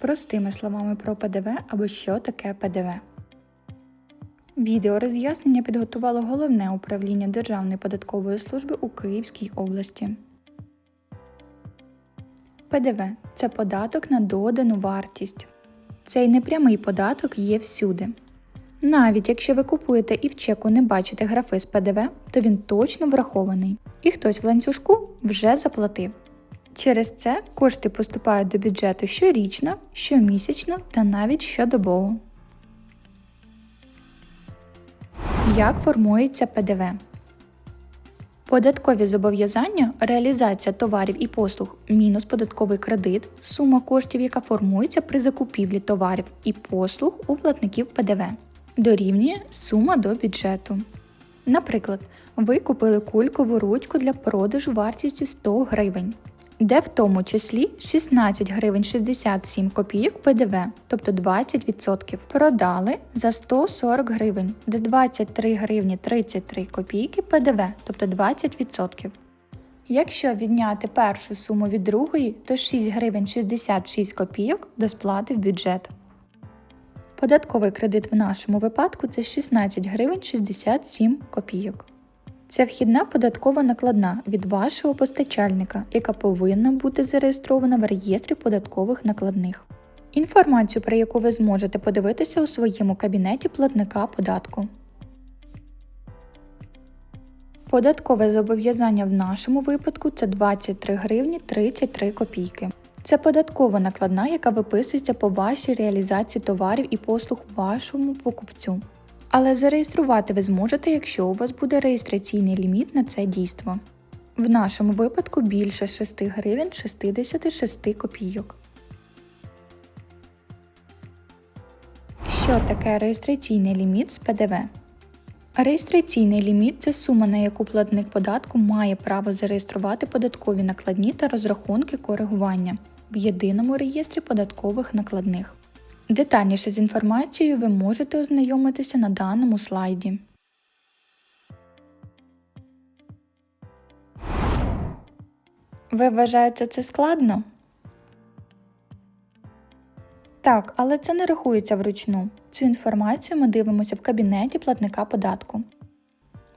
Простими словами про ПДВ або що таке ПДВ. Відео роз'яснення підготувало головне управління Державної податкової служби у Київській області. ПДВ це податок на додану вартість. Цей непрямий податок є всюди. Навіть якщо ви купуєте і в чеку не бачите графи з ПДВ, то він точно врахований. І хтось в ланцюжку вже заплатив. Через це кошти поступають до бюджету щорічно, щомісячно та навіть щодобово. Як формується ПДВ? Податкові зобов'язання, реалізація товарів і послуг, мінус податковий кредит, сума коштів, яка формується при закупівлі товарів і послуг у платників ПДВ, дорівнює сума до бюджету. Наприклад, ви купили кулькову ручку для продажу вартістю 100 гривень, де в тому числі 16 гривень 67 копійок ПДВ, тобто 20%, продали за 140 гривень, де 23 гривні 33 копійки ПДВ, тобто 20%. Якщо відняти першу суму від другої, то 6 гривень 66 копійок до сплати в бюджет. Податковий кредит в нашому випадку це 16 гривень 67 копійок. Це вхідна податкова накладна від вашого постачальника, яка повинна бути зареєстрована в реєстрі податкових накладних. Інформацію, про яку ви зможете подивитися у своєму кабінеті платника податку. Податкове зобов'язання в нашому випадку це 23 гривні 33 копійки. Це податкова накладна, яка виписується по вашій реалізації товарів і послуг вашому покупцю. Але зареєструвати ви зможете, якщо у вас буде реєстраційний ліміт на це дійство. В нашому випадку більше 6 гривень 66 копійок. Що таке реєстраційний ліміт з ПДВ? Реєстраційний ліміт це сума, на яку платник податку має право зареєструвати податкові накладні та розрахунки коригування в єдиному реєстрі податкових накладних. Детальніше з інформацією ви можете ознайомитися на даному слайді. Ви вважаєте це складно? Так, але це не рахується вручну. Цю інформацію ми дивимося в кабінеті платника податку.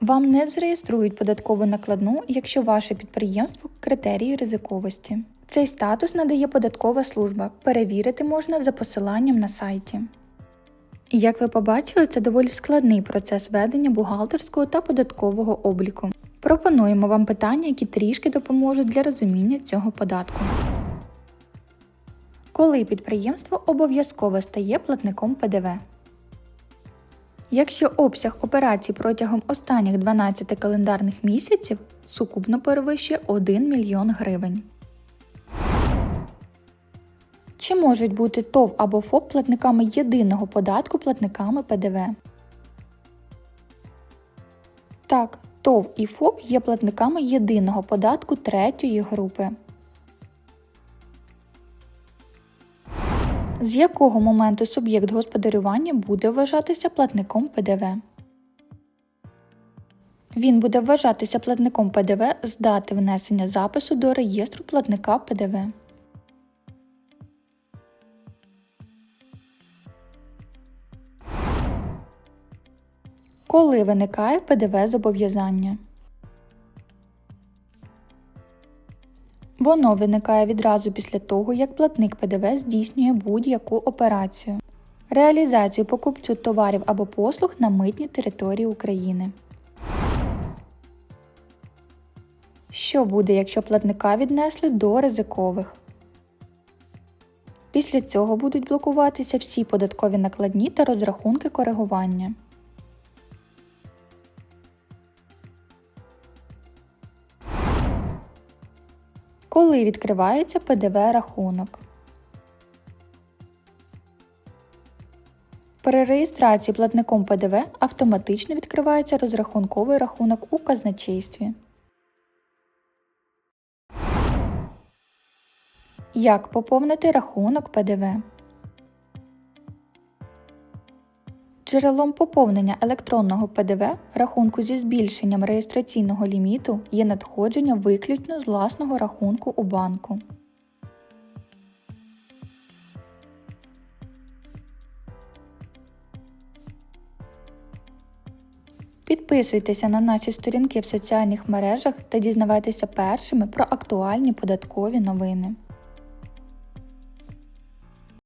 Вам не зареєструють податкову накладну, якщо ваше підприємство критерії ризиковості. Цей статус надає податкова служба. Перевірити можна за посиланням на сайті. Як ви побачили, це доволі складний процес ведення бухгалтерського та податкового обліку. Пропонуємо вам питання, які трішки допоможуть для розуміння цього податку. Коли підприємство обов'язково стає платником ПДВ? Якщо обсяг операцій протягом останніх 12 календарних місяців сукупно перевищує 1 мільйон гривень. Чи можуть бути ТОВ або ФОП платниками єдиного податку платниками ПДВ? Так, ТОВ і ФОП є платниками єдиного податку третьої групи. З якого моменту суб'єкт господарювання буде вважатися платником ПДВ? Він буде вважатися платником ПДВ з дати внесення запису до реєстру платника ПДВ. Коли виникає ПДВ зобов'язання? Воно виникає відразу після того, як платник ПДВ здійснює будь-яку операцію. Реалізацію покупцю товарів або послуг на митній території України. Що буде, якщо платника віднесли до ризикових? Після цього будуть блокуватися всі податкові накладні та розрахунки коригування. Коли відкривається ПДВ рахунок? При реєстрації платником ПДВ автоматично відкривається розрахунковий рахунок у казначействі. Як поповнити рахунок ПДВ? Джерелом поповнення електронного ПДВ рахунку зі збільшенням реєстраційного ліміту є надходження виключно з власного рахунку у банку. Підписуйтеся на наші сторінки в соціальних мережах та дізнавайтеся першими про актуальні податкові новини.